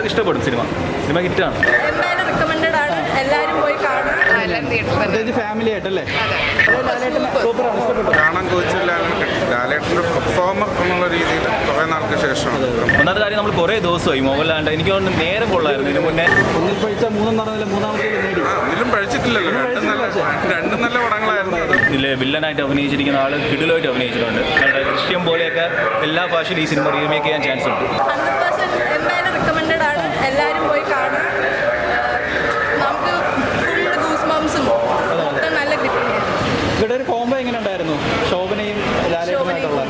എല്ലാവർക്കും ഇഷ്ടപ്പെടും cinema. Cinema ഹിറ്റാണ്. പ്രത്യേകിച്ച് ഫാമിലി ആയിട്ടല്ലേ? സൂപ്പറാണ് ഇഷ്ടപ്പെട്ടു. കാണാൻ കോച്ചില്ല ലാലേട്ടന്റെ പെർഫോമർ എന്നുള്ള രീതിയിൽ കുറേ നാൾക്ക് ശേഷമാണ് ഒന്നാമത്തെ കാര്യം നമ്മൾ കുറേ ദിവസമായി മോഹൻലാലിന്റെ എനിക്ക് തോന്നുന്നു നേരം കൊള്ളായിരുന്നു. ഇതിന് മുന്നേ ഒന്നിൽ പഴിച്ച മൂന്നും നടന്നില്ല മൂന്നാമത്തെ നേടി. ആ ഒന്നിലും പഴിച്ചിട്ടില്ലല്ലോ. രണ്ടും നല്ല രണ്ടും നല്ല പടങ്ങളായിരുന്നു വില്ലനായിട്ട് അഭിനയിച്ചിരിക്കുന്ന ആൾ കിടിലായിട്ട് അഭിനയിച്ചിട്ടുണ്ട്. ദൃശ്യം പോലെയൊക്കെ എല്ലാ ഭാഷയിലും ഈ സിനിമ റീമേക്ക് ചെയ്യാൻ ചാൻസ് ഉണ്ട്. റിക്കമെൻഡഡ് ആണ്. എല്ലാവരും പോയി കാണാൻ നമുക്ക് ഫുൾ ഗൂസ് മംസും മൊത്തം നല്ല ഗ്രിപ്പിംഗ് ഇവിടെ ഒരു കോംബോ എങ്ങനെ ഉണ്ടായിരുന്നു? ശോഭനയും ലാലേട്ടനുമായിട്ടുള്ള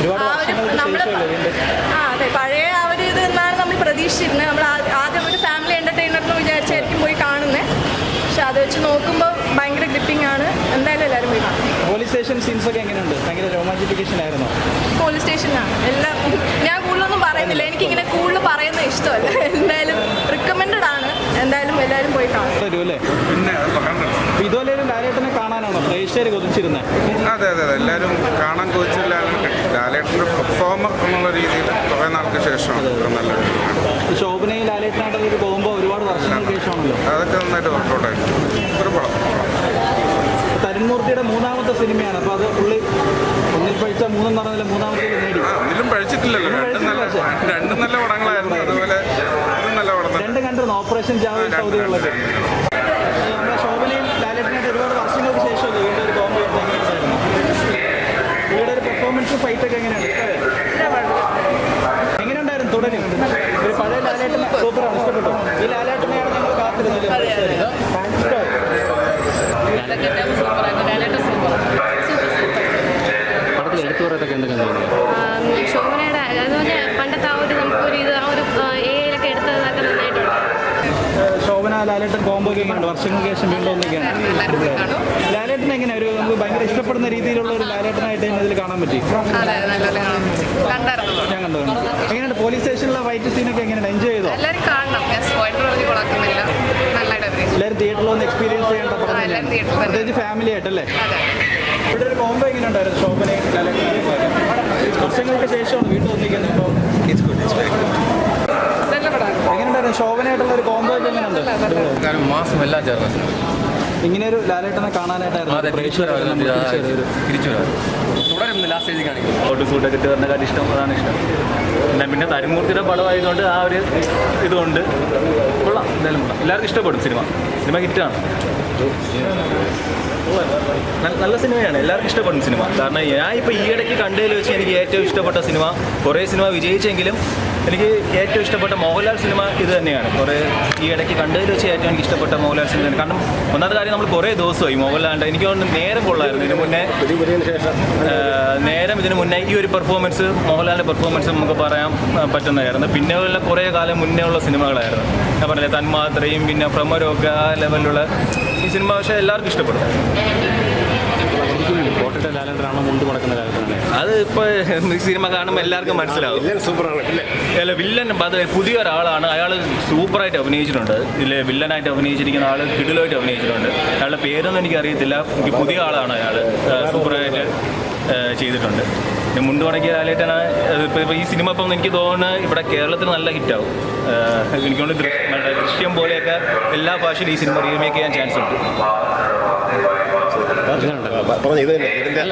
ഒരുപാട് ആ വർഷങ്ങൾക്ക് നമ്മൾ ശേഷമല്ലേ വീണ്ടും? ആ അതെ. പഴയ ആ ഒരു ഇത് എന്നാണ് നമ്മൾ പ്രതീക്ഷിച്ചിരുന്നത്. നമ്മൾ ആ- ആദ്യം ഒരു ഫാമിലി എന്റർടൈനർ എന്ന് വിചാരിച്ചായിരിക്കും പോയി കാണുന്നത് പക്ഷെ അത് വെച്ച് നോക്കുമ്പോൾ ഭയങ്കര ഗ്രിപ്പിംഗ് ആണ്. എന്തായാലും എല്ലാവരും പോയി കാണും. പോലീസ് സ്റ്റേഷൻ സീൻസ് ഒക്കെ എങ്ങനെയുണ്ട്? ഭയങ്കര രോമാഞ്ചിഫിക്കേഷൻ ആയിരുന്നോ? പോലീസ് സ്റ്റേഷനിലാണ് എല്ലാം ഞാൻ കൂടുതലൊന്നും അല്ലേ? പിന്നെ ഇതുപോലെ ലാലേട്ടനെ കാണാനാണോ? പ്രേക്ഷകർ കൊതിച്ചിരുന്നത് അതെ അതെ അതെ. എല്ലാവരും കാണാൻ കോച്ചില്ല ലാലേട്ടന്റെ പെർഫോമർ എന്നുള്ള രീതിയിൽ കുറേ നാൾക്ക് ശേഷമാണ് ഇത്ര നല്ല ശോഭനയിൽ ഒരു പോകുമ്പോൾ ഒരുപാട് വർഷങ്ങൾക്ക് ശേഷമാണല്ലോ. അതൊക്കെ നന്നായിട്ട് വർക്കൗട്ടായിരുന്നു ഒരു പടം. തരുൺമൂർത്തിയുടെ മൂന്നാമത്തെ സിനിമയാണ്. അപ്പോൾ അത് പുള്ളി ഒന്നിൽ പഴിച്ച മൂന്നെന്ന് പറഞ്ഞാൽ മൂന്നാമത്തെ നേടി. ഒന്നിലും പഴിച്ചിട്ടില്ലല്ലോ. രണ്ടും നല്ല രണ്ടും നല്ല പടങ്ങളായിരുന്നു. അതുപോലെ നല്ല പടം. രണ്ട് കണ്ടിരുന്നു? ഓപ്പറേഷൻ ജാവ സൗദികളിലൊക്കെ നമ്മുടെ ശോഭനയും ലാലേട്ടനായിട്ട് ഒരുപാട് വർഷങ്ങൾക്ക് ശേഷമല്ലേ വീണ്ടും ഒരു കോംബോ എങ്ങനെയുണ്ടായിരുന്നു പുള്ളിയുടെ പെർഫോമൻസ് ഫൈറ്റ് ഒക്കെ എങ്ങനെയാണ് എങ്ങനെയുണ്ടായിരുന്നു തുടരും. ഒരു പഴയ ലാലേട്ടൻ സൂപ്പറാണ് ഇഷ്ടപ്പെട്ടു. ഈ ലാലേട്ടനെയാണ് ഞങ്ങൾ കാത്തിരുന്നത്. പടത്തിൽ എടുത്തു പറയത്തൊക്കെ എന്തൊക്കെ തോന്നുന്നു? ശോഭനയുടെ ലാലേട്ടൻ കോംബോ ഒക്കെ ഉണ്ട് വർഷങ്ങൾക്ക് ശേഷം വീണ്ടും പോയി ലാലേട്ടൻ എങ്ങനെ ഒരു നമുക്ക് ഭയങ്കര ഇഷ്ടപ്പെടുന്ന രീതിയിലുള്ള ഒരു ലാലേട്ടനായിട്ട് ഇതിൽ കാണാൻ പറ്റി? ഞാൻ കണ്ടു കണ്ടു. എങ്ങനെയുണ്ട്? പോലീസ് സ്റ്റേഷനിലെ വൈറ്റ് സീനൊക്കെ എങ്ങനെയാണ് എൻജോയ് ചെയ്തോ? എല്ലാവരും തിയേറ്ററിൽ വന്ന് എക്സ്പീരിയൻസ് ചെയ്യേണ്ട. പ്രത്യേകിച്ച് ഫാമിലി ആയിട്ടല്ലേ ഇവിടെ ഒരു കോംബോ എങ്ങനെ ഉണ്ടായിരുന്നു ശോഭനയും ലാലേട്ടനും വർഷങ്ങൾക്ക് ശേഷമാണ് വീട്ടിൽ ഒന്നിക്കുന്നത് ഇപ്പോൾ ശോഭനയായിട്ടുള്ള ഒരു കോംബോ ഒക്കെ എങ്ങനെയുണ്ട്? മാസം എല്ലാം ചേർന്ന് ഇങ്ങനെ ഒരു ലാലേട്ടനെ കാണാനായിട്ടായിരുന്നു ഇട്ട് ഇഷ്ടം അതാണ് ഇഷ്ടം. പിന്നെ തരിമൂർത്തിയുടെ തരുമൂർത്തിയുടെ പടമായതുകൊണ്ട് ആ ഒരു ഇതുകൊണ്ട് കൊള്ളാം എന്തായാലും കൊള്ളാം. എല്ലാവർക്കും ഇഷ്ടപ്പെടും സിനിമ. സിനിമ ഹിറ്റാണ്. നല്ല- സിനിമയാണ്. എല്ലാവർക്കും ഇഷ്ടപ്പെടുന്ന സിനിമ. കാരണം ഞാൻ ഇപ്പോൾ ഈ ഇടയ്ക്ക് കണ്ടതിൽ വെച്ച് എനിക്ക് ഏറ്റവും ഇഷ്ടപ്പെട്ട സിനിമ കുറേ സിനിമ വിജയിച്ചെങ്കിലും എനിക്ക് ഏറ്റവും ഇഷ്ടപ്പെട്ട മോഹൻലാൽ സിനിമ ഇത് തന്നെയാണ്. കുറേ ഈ ഇടയ്ക്ക് കണ്ടതിൽ വെച്ച് ഏറ്റവും എനിക്ക് ഇഷ്ടപ്പെട്ട മോഹൻലാൽ സിനിമ കാരണം ഒന്നാമത്തെ കാര്യം നമ്മൾ കുറേ ദിവസമായി മോഹൻലാലിന്റെ എനിക്ക് തോന്നുന്നു നേരം കൊള്ളായിരുന്നു. ഇതിന് മുന്നേ നേരം ഇതിന് മുന്നേ ഈ ഒരു പെർഫോമൻസ് മോഹൻലാലിന്റെ പെർഫോമൻസ് നമുക്ക് പറയാൻ പറ്റുന്നതായിരുന്നു. പിന്നെ ഉള്ള കുറേ കാലം മുന്നേ ഉള്ള സിനിമകളായിരുന്നു. ഞാൻ പറഞ്ഞില്ലേ തന്മാത്രയും പിന്നെ ഭ്രമരമൊക്കെ ആ ലെവലിലുള്ള ഈ സിനിമ പക്ഷേ എല്ലാവർക്കും ഇഷ്ടപ്പെടും. കോട്ടയത്തെ മുണ്ട് മടക്കുന്ന അത് ഇപ്പോൾ ഈ സിനിമ കാണുമ്പോൾ എല്ലാവർക്കും മനസ്സിലാവും. അല്ല? വില്ലൻ അത് പുതിയ ഒരാളാണ്. അയാൾ സൂപ്പറായിട്ട് അഭിനയിച്ചിട്ടുണ്ട്. ഇല്ലേ വില്ലനായിട്ട് അഭിനയിച്ചിരിക്കുന്ന ആൾ കിടിലായിട്ട് അഭിനയിച്ചിട്ടുണ്ട്. അയാളുടെ പേരൊന്നും എനിക്ക് അറിയത്തില്ല പുതിയ ആളാണ് അയാൾ സൂപ്പറായിട്ട് ചെയ്തിട്ടുണ്ട്. പിന്നെ മുണ്ട് മുടക്കിയ ലാലേട്ടനാണ്. ഇപ്പോൾ ഇപ്പോൾ ഈ സിനിമ ഇപ്പം എനിക്ക് തോന്നുന്നു ഇവിടെ കേരളത്തിൽ നല്ല ഹിറ്റാവും. എനിക്ക് തോന്നുന്നു ദൃശ്യം പോലെയൊക്കെ എല്ലാ ഭാഷയിലും ഈ സിനിമ റീമേക്ക് ചെയ്യാൻ ചാൻസ് ഉണ്ട്. പറഞ്ഞു ഇത് തന്നെ. ഇതിന്റെ